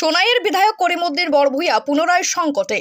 সোনাইয়ের বিধায়ক করিমুদ্দিন বরভূয়া পুনরায় সংকটে।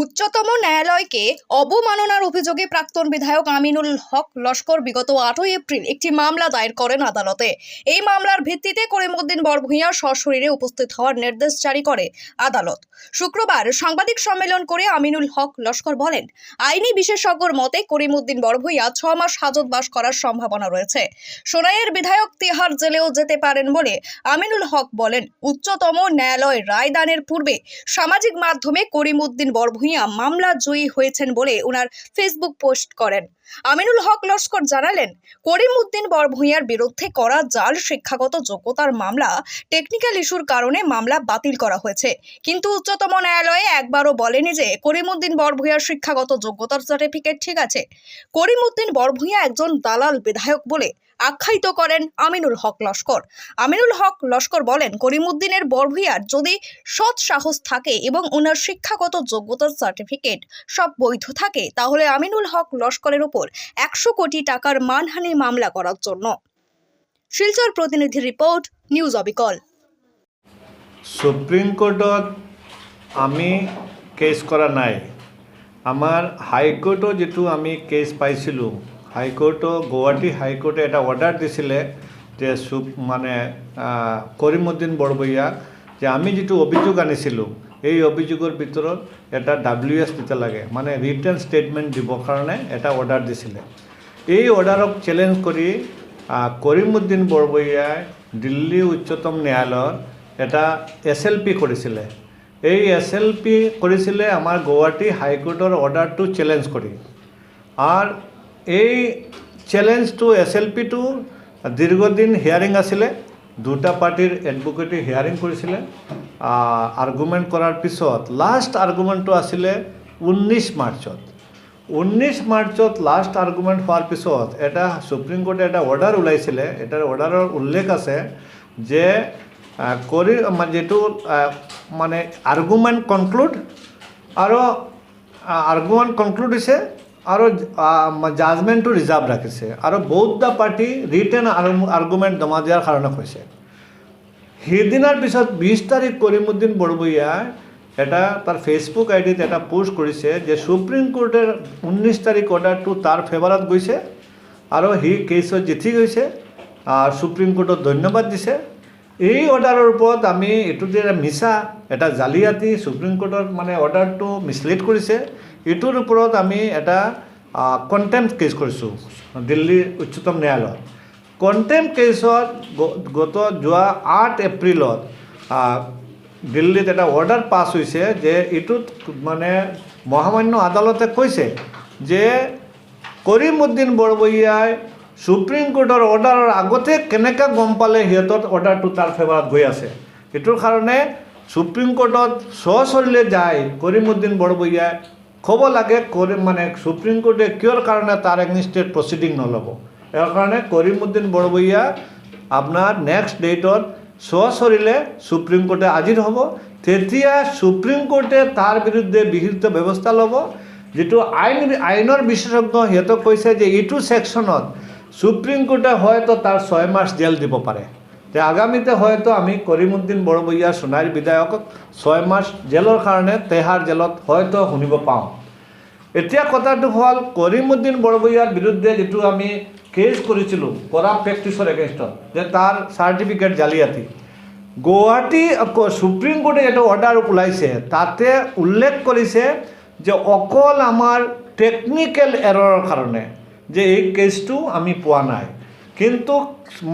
উচ্চতম ন্যায়ালয়কে অবমাননার অভিযোগে প্রাক্তন বিধায়ক আমিনুল হক লস্কর বিগত আটই এপ্রিল একটি মামলা দায়ের করেন আদালতে। এই মামলার ভিত্তিতে করিমুদ্দিন বরভূয়া সশরীরে উপস্থিত হওয়ার নির্দেশ জারি করে আদালত। শুক্রবার সাংবাদিক সম্মেলন করে আমিনুল হক লস্কর বলেন, আইনি বিশেষজ্ঞর মতে করিমুদ্দিন বরভূয়া ছ মাস হাজত বাস করার সম্ভাবনা রয়েছে। সোনাইয়ের বিধায়ক তিহার জেলেও যেতে পারেন বলে আমিনুল হক বলেন, উচ্চতম ন্যায়ালয় রায়দানের পূর্বে সামাজিক মাধ্যমে করিমউদ্দিন বরভূঁইয়া মামলা জয়ী হয়েছেন বলে ওনার ফেসবুক পোস্ট করেন। আমিনুল হক লস্কর জানালেন, করিমউদ্দিন বরভূঁইয়ার বিরুদ্ধে করা জাল শিক্ষাগত যোগ্যতার মামলা টেকনিক্যাল ইস্যুর কারণে মামলা বাতিল করা হয়েছে। কিন্তু উচ্চতম ন্যায়ালয়ে একবারও বলেনি যে করিমউদ্দিন বরভূঁইয়ার শিক্ষাগত যোগ্যতার সার্টিফিকেট ঠিক আছে। করিমউদ্দিন বরভূঁইয়া একজন দালাল বিধায়ক বলে আখ্যায়িত করেন আমিনুল হক লস্কর। আমিনুল হক লস্কর বলেন, করিমউদ্দিনের বরভূয়ার যদি সৎ সাহস থাকে এবং ওনার শিক্ষাগত যোগ্যতার সার্টিফিকেট সব বৈধ থাকে, তাহলে আমিনুল হক লস্করের উপর একশো কোটি টাকার মানহানি মামলা করার জন্য। শিলচর প্রতিনিধির রিপোর্ট, নিউজ অবিকল। সুপ্ৰিম কোৰ্টত আমি কেছ কৰা নাই। আমাৰ হাইকোৰ্টত যিটো আমি কেছ পাইছিলোঁ হাইকোৰ্টৰ গুৱাহাটী হাইকোৰ্টে এটা অৰ্ডাৰ দিছিলে যে চুপ মানে কৰিমুদ্দিন বৰবৰীয়াক যে আমি যিটো অভিযোগ আনিছিলোঁ এই অভিযোগৰ ভিতৰত এটা ডাব্লিউ এছ দিব লাগে মানে ৰিটাৰ্ণ ষ্টেটমেণ্ট দিবৰ কাৰণে এটা অৰ্ডাৰ দিছিলে। এই অৰ্ডাৰক চেলেঞ্জ কৰি কৰিমুদ্দিন বৰবৰীয়াই দিল্লী উচ্চতম ন্যায়ালয়ত এটা এছ এল পি কৰিছিলে। এই এছ এল পি কৰিছিলে আমাৰ গুৱাহাটী হাইকোৰ্টৰ অৰ্ডাৰটো চেলেঞ্জ কৰি। আর এই চ্যালেঞ্জটো এছ এল পিটো দীৰ্ঘদিন হিয়াৰিং আছিলে, দুটা পাৰ্টিৰ এডভকেটে হিয়াৰিং কৰিছিলে। আৰ্গুমেণ্ট কৰাৰ পিছত লাষ্ট আৰ্গুমেণ্টটো আছিলে ঊনৈছ মাৰ্চত। ঊনৈছ মাৰ্চত লাষ্ট আৰ্গুমেণ্ট হোৱাৰ পিছত এটা সুপ্ৰিম কোৰ্টে এটা অৰ্ডাৰ ওলাইছিলে এটা অৰ্ডাৰৰ উল্লেখ আছে যে কৰি মানে যিটো মানে আৰ্গুমেণ্ট কনক্লুড আৰু আৰ্গুমেণ্ট কনক্লুড হৈছে আৰু জাজমেণ্টটো ৰিজাৰ্ভ ৰাখিছে আৰু বহুতটা পাৰ্টি ৰিটেন আৰ্গুমেণ্ট জমা দিয়াৰ কাৰণে কৈছে। সেইদিনাৰ পিছত বিছ তাৰিখ কৰিমুদ্দিন বৰবৰীয়াই এটা তাৰ ফেচবুক আই ডিত এটা পোষ্ট কৰিছে যে সুপ্ৰিম কোৰ্টৰ ঊনৈছ তাৰিখ অৰ্ডাৰটো তাৰ ফেভাৰত গৈছে আৰু সি কেছত জিঠি গৈছে আহ, সুপ্ৰিম কোৰ্টত ধন্যবাদ দিছে। এই অৰ্ডাৰৰ ওপৰত আমি এইটো যে এটা মিছা এটা জালিয়াতি সুপ্ৰিম কোৰ্টৰ মানে অৰ্ডাৰটো মিছলিড কৰিছে এইটোৰ ওপৰত আমি এটা কণ্টেম্প কেছ কৰিছোঁ দিল্লী উচ্চতম ন্যায়ালয়ত। কণ্টেম্প কেছত গত যোৱা আঠ এপ্ৰিলত দিল্লীত এটা অৰ্ডাৰ পাছ হৈছে যে এইটোত মানে মহামান্য আদালতে কৈছে যে কৰিমউদ্দিন বৰবৰীয়াই সুপ্ৰিম কোৰ্টৰ অৰ্ডাৰৰ আগতে কেনেকৈ গম পালে সিহঁতৰ অৰ্ডাৰটো তাৰ ফেভাৰত গৈ আছে। সেইটোৰ কাৰণে সুপ্ৰিম কোৰ্টত সচৰিলে যায় কৰিমউদ্দিন বৰবৰীয়াই ক'ব লাগে কৰি মানে সুপ্ৰিম কোৰ্টে কিয়ৰ কাৰণে তাৰ এগনিষ্টেড প্ৰচিডিং নল'ব? ইয়াৰ কাৰণে কৰিমউদ্দিন বৰবৰীয়া আপোনাৰ নেক্সট ডেটত সচৰিলে সুপ্ৰিম কোৰ্টে হাজিৰ হ'ব। তেতিয়া সুপ্ৰিম কোৰ্টে তাৰ বিৰুদ্ধে বিহিত ব্যৱস্থা ল'ব, যিটো আইন আইনৰ বিশেষজ্ঞ সিহঁতক কৈছে যে এইটো ছেকশ্যনত সুপ্ৰিম কোৰ্টে হয়তো তাৰ ছয় মাস জেল দিব পাৰে। যে আগামীতে হয়তো আমি কৰিমুদ্দিন বৰবৰীয়া সোণাৰীৰ বিধায়কক ছয় মাস জেলৰ কাৰণে তেহাৰ জেলত হয়তো শুনিব পাওঁ। এতিয়া কথাটো হ'ল কৰিমুদ্দিন বৰবৰীয়াৰ বিৰুদ্ধে যিটো আমি কেছ কৰিছিলোঁ কৰা প্ৰেক্টিছৰ এগেইনষ্টত যে তাৰ চাৰ্টিফিকেট জালিয়াতি। গুৱাহাটী সুপ্ৰিম কোৰ্টে এইটো অৰ্ডাৰ ওলাইছে, তাতে উল্লেখ কৰিছে যে অকল আমাৰ টেকনিকেল এৰৰৰ কাৰণে যে এই কেছটো আমি পোৱা নাই। কিন্তু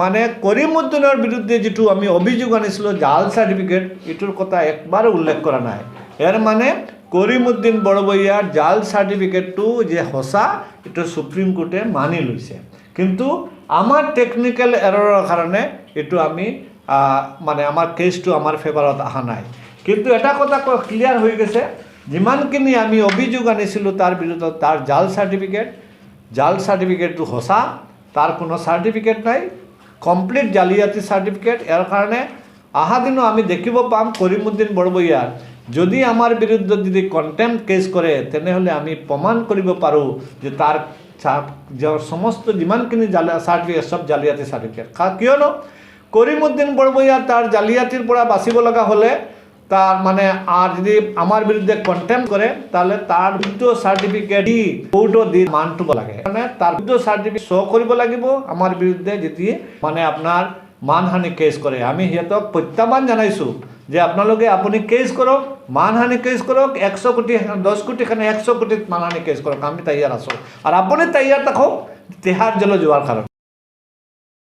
মানে কৰিমুদ্দিনৰ বিৰুদ্ধে যিটো আমি অভিযোগ আনিছিলোঁ, জাল চাৰ্টিফিকেট এইটোৰ কথা একবাৰো উল্লেখ কৰা নাই। ইয়াৰ মানে কৰিমুদ্দিন বৰবৰীয়াৰ জাল চাৰ্টিফিকেটটো যে সঁচা এইটো সুপ্ৰিম কোৰ্টে মানি লৈছে কিন্তু আমাৰ টেকনিকেল এৰৰৰ কাৰণে এইটো আমি মানে আমাৰ কেছটো আমাৰ ফেভাৰত অহা নাই। কিন্তু এটা কথা ক্লিয়াৰ হৈ গৈছে, যিমানখিনি আমি অভিযোগ আনিছিলোঁ তাৰ বিৰুদ্ধত তাৰ জাল চাৰ্টিফিকেট জাল চাৰ্টিফিকেটটো সঁচা তাৰ কোনো চাৰ্টিফিকেট নাই কমপ্লিট জালিয়াতি চাৰ্টিফিকেট ইয়াৰ কাৰণে অহা দিনো আমি দেখিব পাম কৰিমুদ্দিন বৰবৰীয়াৰ যদি আমাৰ বিৰুদ্ধত যদি কণ্টেম্প কেছ কৰে তেনেহ'লে আমি প্ৰমাণ কৰিব পাৰোঁ যে তাৰ সমস্ত যিমানখিনি জালি চাৰ্টিফিকেট চব জালিয়াতি চাৰ্টিফিকেট কিয়নো কৰিমুদ্দিন বৰবৰীয়া তাৰ জালিয়াতিৰ পৰা বাচিব লগা হ'লে তার মানে আর যদি আমার বিরুদ্ধে কন্টেম্প করে তাহলে তার বিৰুদ্ধ চাৰ্টিফিকেট দি কোৰ্টত দি মানটো লাগে। মানে তাৰ বিৰুদ্ধ চাৰ্টিফিকেট শ্ব' কৰিব লাগিব, আমাৰ বিৰুদ্ধে যদি মানে আপোনাৰ মানহানি কেছ কৰে। আমি সিহঁতক প্ৰত্যাহ্বান জনাইছোঁ যে আপোনালোকে আপুনি কেছ কৰক, মানহানি কেছ কৰক, একশ কোটি, দহ কোটি খানে একশ কোটিত মানহানি কেছ কৰক। আমি তৈয়াৰ আছোঁ। আৰু আপুনি তৈয়াৰ থাকক, তিহাৰ জেলত যোৱাৰ কাৰণে।